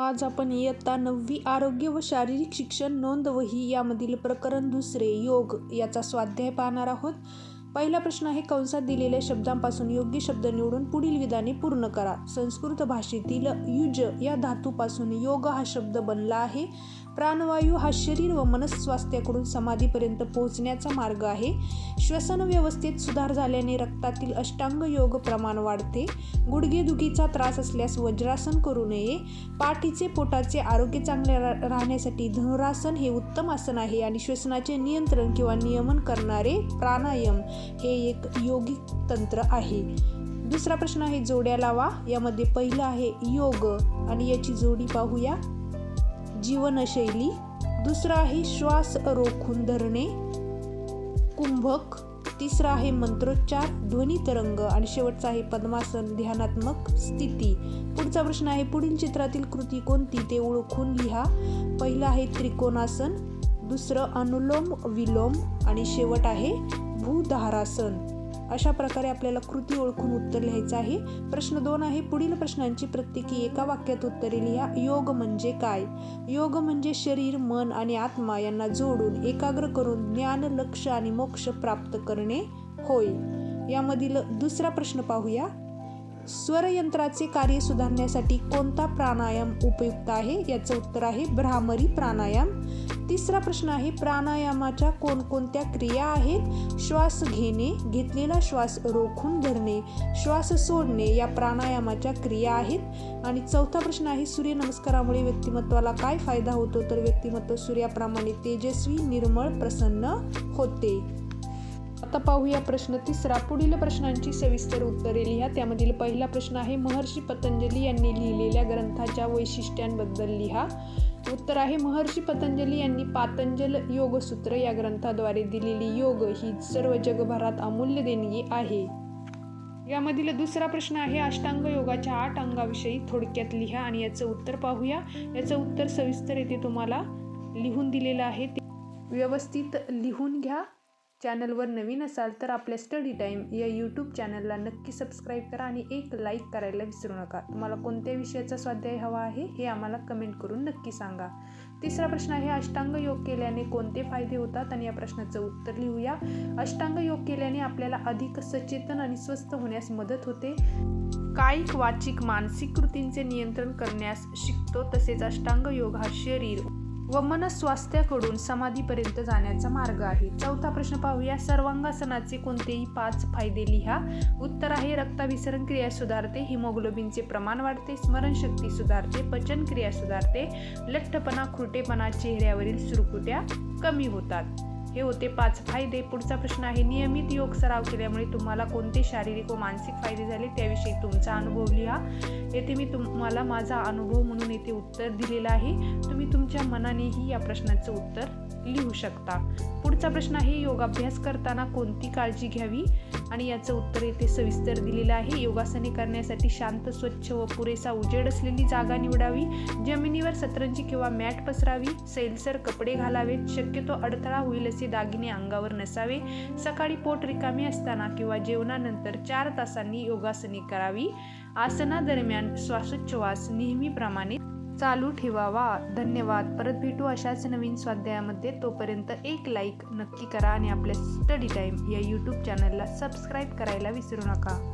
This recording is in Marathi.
आज आपण इयत्ता नववी आरोग्य व शारीरिक शिक्षण नोंदवही यामधील प्रकरण दुसरे योग याचा स्वाध्याय पाहणार आहोत. पहिला प्रश्न आहे कंसात दिलेल्या शब्दांपासून योग्य शब्द निवडून पुढील विधाने पूर्ण करा. संस्कृत भाषेतील युज या धातूपासून योग हा शब्द बनला आहे. प्राणवायू हा शरीर व मनस्वास्थ्याकडून समाधीपर्यंत पोहोचण्याचा मार्ग आहे. श्वसन व्यवस्थेत सुधार झाल्याने रक्तातील अष्टांग योग प्रमाण वाढते. गुडघेदुखीचा त्रास असल्यास वज्रासन करू नये. पाठीचे पोटाचे आरोग्य चांगले रा- राहण्यासाठी धनुरासन हे उत्तम आसन आहे आणि श्वसनाचे नियंत्रण किंवा नियमन करणारे प्राणायाम हे एक योगिक तंत्र आहे. दुसरा प्रश्न आहे जोड्या लावा. यामध्ये पहिलं आहे योग आणि याची जोडी पाहूया. जीवनशैली. दुसरा आहे श्वास रोखून धरणे. कुंभक. तिसरा आहे मंत्रोच्चार ध्वनी तरंग आणि शेवटचा आहे पद्मासन ध्यानात्मक स्थिती. पुढचा प्रश्न आहे पुढील चित्रातील कृती कोणती? ते ओळखून लिहा. पहिलं आहे त्रिकोणासन दुसरं अनुलोम विलोम आणि शेवट आहे भूधारासन. अशा प्रकारे आपल्याला कृती ओळखून उत्तर लिहायचं आहे. प्रश्न दोन आहे पुढील प्रश्नांची प्रत्येकी एका वाक्यात उत्तरे लिहा. योग म्हणजे काय? योग म्हणजे शरीर मन आणि आत्मा यांना जोडून एकाग्र करून ज्ञान लक्ष आणि मोक्ष प्राप्त करणे होय. यामधील दुसरा प्रश्न पाहूया. स्वरयंत्राचे कार्य सुधारण्यासाठी कोणता प्राणायाम उपयुक्त आहे? याचं उत्तर आहे भ्रामरी प्राणायाम. तिसरा प्रश्न आहे प्राणायामाच्या कोणकोणत्या क्रिया आहेत? श्वास घेणे घेतलेला श्वास रोखून धरणे श्वास सोडणे या प्राणायामाच्या क्रिया आहेत. आणि चौथा प्रश्न आहे सूर्यनमस्कारामुळे व्यक्तिमत्वाला काय फायदा होतो? तर व्यक्तिमत्व सूर्याप्रमाणे तेजस्वी निर्मळ प्रसन्न होते. आता पाहूया प्रश्न तिसरा. पुढील प्रश्नांची सविस्तर उत्तरे लिहा. त्यामधील पहिला प्रश्न आहे महर्षी पतंजली यांनी लिहिलेल्या ग्रंथाच्या वैशिष्ट्यांबद्दल लिहा. उत्तर आहे महर्षी पतंजली यांनी पातंजल योगसूत्र या ग्रंथाद्वारे दिलेली योग ही सर्व जगभरात अमूल्य देणगी आहे. यामधील दुसरा प्रश्न आहे अष्टांग योगाच्या आठ अंगाविषयी थोडक्यात लिहा आणि याचं उत्तर पाहूया. याचं उत्तर सविस्तर येथे तुम्हाला लिहून दिलेलं आहे. ते व्यवस्थित लिहून घ्या. चॅनलवर नवीन असाल तर आपल्या स्टडी टाईम या यूट्यूब चॅनलला नक्की सबस्क्राईब करा आणि एक लाईक करायला विसरू नका. तुम्हाला कोणत्या विषयाचा स्वाध्याय हवा आहे हे आम्हाला कमेंट करून नक्की सांगा. तिसरा प्रश्न आहे अष्टांग योग केल्याने कोणते फायदे होतात? आणि या प्रश्नाचं उत्तर लिहूया. अष्टांग योग केल्याने आपल्याला अधिक सचेतन आणि स्वस्थ होण्यास मदत होते. कायिक वाचिक मानसिक कृतींचे नियंत्रण करण्यास शिकतो तसेच अष्टांग योग हा शरीर व मनस्वास्थ्याकडून समाधीपर्यंत जाण्याचा मार्ग आहे. चौथा प्रश्न पाहूया. सर्वांगासनाचे कोणतेही पाच फायदे लिहा. उत्तर आहे रक्ताभिसरण क्रिया सुधारते हिमोग्लोबिनचे प्रमाण वाढते स्मरणशक्ती सुधारते पचनक्रिया सुधारते लठ्ठपणा खुरटेपणा चेहऱ्यावरील सुरकुट्या कमी होतात. हे होते पाच फायदे. पुढचा प्रश्न आहे नियमित योग सराव केल्यामुळे तुम्हाला कोणते शारीरिक व मानसिक फायदे झाले? त्याविषयी तुमचा अनुभव लिहा. येथे मी तुम्हाला माझा अनुभव म्हणून येथे उत्तर दिलेलं आहे. तुम्ही तुमच्या मनानेही या प्रश्नाचं उत्तर लिहू शकता. पुढचा प्रश्न आहे योगाभ्यास करताना कोणती काळजी घ्यावी? आणि याचं उत्तर येथे सविस्तर दिलेलं आहे. योगासने करण्यासाठी शांत स्वच्छ व पुरेसा उजेड असलेली जागा निवडावी. जमिनीवर सतरंजी किंवा मॅट पसरावी. सैलसर कपडे घालावेत. शक्यतो अडथळा होईल असे दागिने अंगावर नसावे. सकाळी पोट रिकामी असताना किंवा जेवणानंतर चार तासांनी योगासने करावी. आसनादरम्यान श्वासोच्छवास नेहमीप्रमाणे चालू ठेवावा. धन्यवाद. परत भेटू अशाच नवीन स्वाध्यायामध्ये. तोपर्यंत एक लाईक नक्की करा आणि आपल्या स्टडी टाईम या यूट्यूब चॅनलला सबस्क्राईब करायला विसरू नका.